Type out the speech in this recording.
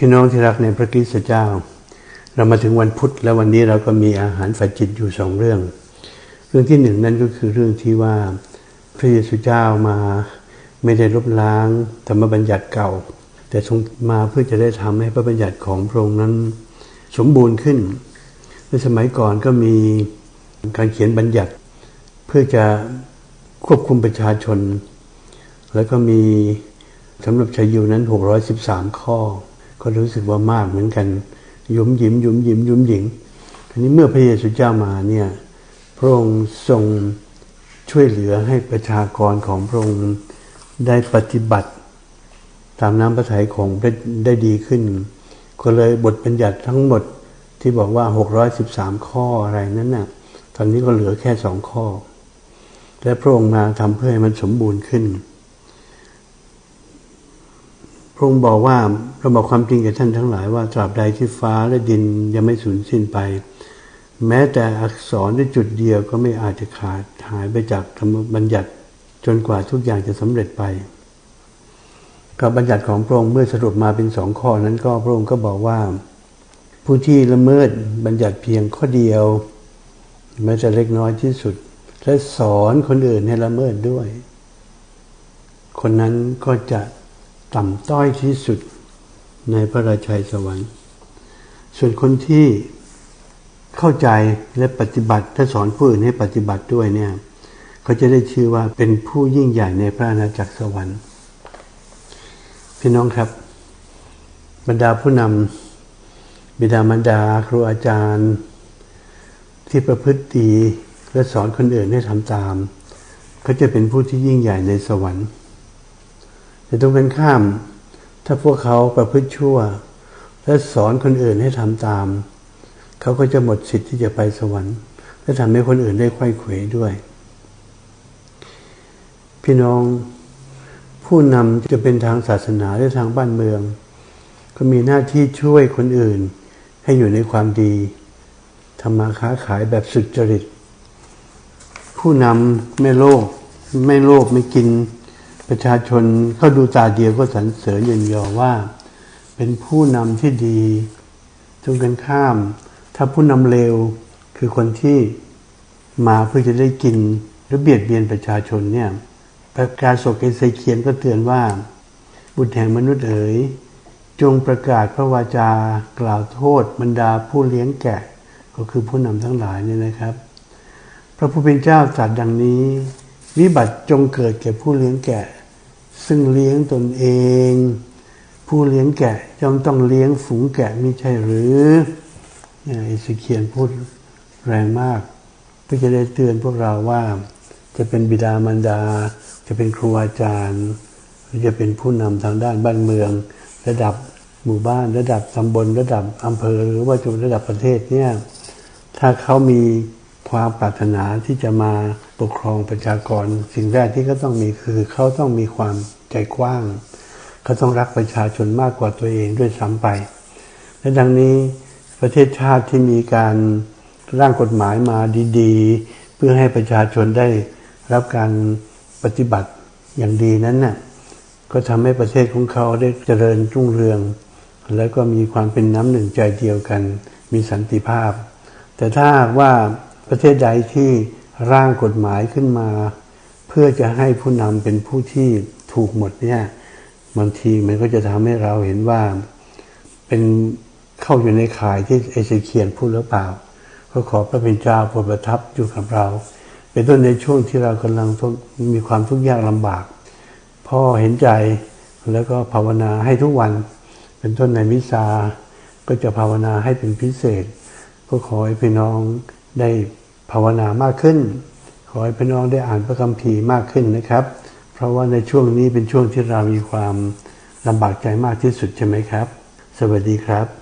พี่น้องที่รักในพระคริสต์เจ้า เรามาถึงวันพุธแล้ววันนี้เราก็มีอาหารฝ่ายจิตอยู่สองเรื่อง เรื่องที่หนึ่งนั่นก็คือเรื่องที่ว่าพระเยซูเจ้ามาไม่ได้ลบล้างธรรมบัญญัติเก่า แต่ทรงมาเพื่อจะได้ทำให้พระบัญญัติของพระองค์นั้นสมบูรณ์ขึ้นในสมัยก่อนก็มีการเขียนบัญญัติ เพื่อจะควบคุมประชาชน แล้วก็มีสำหรับชายยูนั้น 613 ข้อ ก็รู้สึกว่ามากเหมือนกันยุมยิ้มยุมยิ้มยุมหญิงทีนี้เมื่อพระเยซูเจ้ามาเนี่ยพระองค์ทรงช่วยเหลือให้ประชากรของพระองค์ได้ปฏิบัติตามน้ำพระทัยของได้ได้ดีขึ้น ก็เลยบทบัญญัติทั้งหมดที่บอกว่า 613 ข้ออะไรนั้นน่ะตอนนี้ก็เหลือแค่สองข้อ และพระองค์มาทำเพื่อให้มันสมบูรณ์ขึ้น พระองค์บอกว่าเราบอกความจริงกับท่านทั้งหลายว่าตราบใดที่ฟ้าและดินยังไม่สูญสิ้นไป แม้แต่อักษรในจุดเดียวก็ไม่อาจจะขาดหายไปจากธรรมบัญญัติจนกว่าทุกอย่างจะสำเร็จไป กับบัญญัติของพระองค์เมื่อสรุปมาเป็นสองข้อนั้นก็พระองค์ก็บอกว่า ผู้ที่ละเมิดบัญญัติเพียงข้อเดียวแม้จะเล็กน้อยที่สุด และสอนคนอื่นให้ละเมิดด้วย คนนั้นก็จะ ต่ำต้อยที่สุดในพระราชัยสวรรค์ ส่วนคนที่เข้าใจและปฏิบัติถ้าสอนผู้อื่นให้ปฏิบัติด้วยเนี่ยเขาจะได้ชื่อว่าเป็นผู้ยิ่งใหญ่ในพระอาณาจักรสวรรค์ พี่น้องครับ บรรดาผู้นำบิดามารดาครูอาจารย์ ที่ประพฤติดีและสอนคนอื่นให้ทำตาม เขาจะเป็นผู้ที่ยิ่งใหญ่ในสวรรค์ แต่ตรงกันข้าม ถ้าพวกเขาประพฤติชั่ว และสอนคนอื่นให้ทำตาม เขาก็จะหมดสิทธิ์ที่จะไปสวรรค์ และทำให้คนอื่นได้ไข้เขวด้วย พี่น้องผู้นำจะเป็นทางศาสนาและทางบ้านเมือง ก็มีหน้าที่ช่วยคนอื่น ให้อยู่ในความดีทำมาค้าขายแบบสุจริต ผู้นำไม่โลภไม่โลภไม่กิน ประชาชนเขาดูตาเดียวก็สรรเสริญยินยอว่า เป็นผู้นำที่ดีตรงกันข้าม ถ้าผู้นำเลวคือคนที่มาเพื่อจะได้กินหรือเบียดเบียนประชาชนเนี่ยประกาศโศกเอเซเคียนก็เตือนว่า บุตรแห่งมนุษย์เอ๋ยจงประกาศพระวาจากล่าวโทษบรรดาผู้เลี้ยงแกะ ก็คือผู้นำทั้งหลายเนี่ยนะครับ พระผู้เป็นเจ้าตรัสดังนี้ วิบัติจงเกิดแก่ผู้เลี้ยงแกะ ซึ่งเลี้ยงตนเอง ผู้เลี้ยงแกะย่อมต้องเลี้ยงฝูงแกะมิใช่หรือเอเซเคียนพูดแรงมากเพื่อจะได้เตือนพวกเราว่า จะเป็นบิดามารดา จะเป็นครูอาจารย์หรือจะเป็นผู้นำทางด้านบ้านเมือง ระดับหมู่บ้านระดับตำบลระดับอำเภอ หรือว่าจุระดับประเทศเนี่ยถ้าเขามีความปรารถนาที่จะมา ปกครองประชากร สิ่งแรกที่เขาต้องมีคือเขาต้องมีความใจกว้าง เขาต้องรักประชาชนมากกว่าตัวเองด้วยซ้ำไป และดังนี้ประเทศชาติที่มีการร่างกฎหมายมาดีๆ เพื่อให้ประชาชนได้รับการปฏิบัติอย่างดีนั้นน่ะก็ทำให้ประเทศของเขาได้เจริญรุ่งเรือง แล้วก็มีความเป็นน้ำหนึ่งใจเดียวกัน มีสันติภาพ แต่ถ้าว่าประเทศใดที่ ร่างกฎหมายขึ้นมา เพื่อจะให้ผู้นำเป็นผู้ที่ถูกหมดเนี่ยบางทีมันก็จะทำให้เราเห็นว่าเป็นเข้าอยู่ในข่ายที่เอเซเคียนพูดหรือเปล่าก็ขอพระเป็นเจ้าโปรดประทับอยู่กับเรา เป็นต้นในช่วงที่เรากำลังมีความทุกข์ยากลำบาก พ่อเห็นใจแล้วก็ภาวนาให้ทุกวัน เป็นต้นในมิซาก็จะภาวนาให้เป็นพิเศษ ก็ขอให้พี่น้องได้ ภาวนามากขึ้น ขอให้พี่น้องได้อ่านพระคัมภีร์มากขึ้นนะครับ เพราะว่าในช่วงนี้เป็นช่วงที่เรามีความลำบากใจมากที่สุดใช่ไหมครับ สวัสดีครับ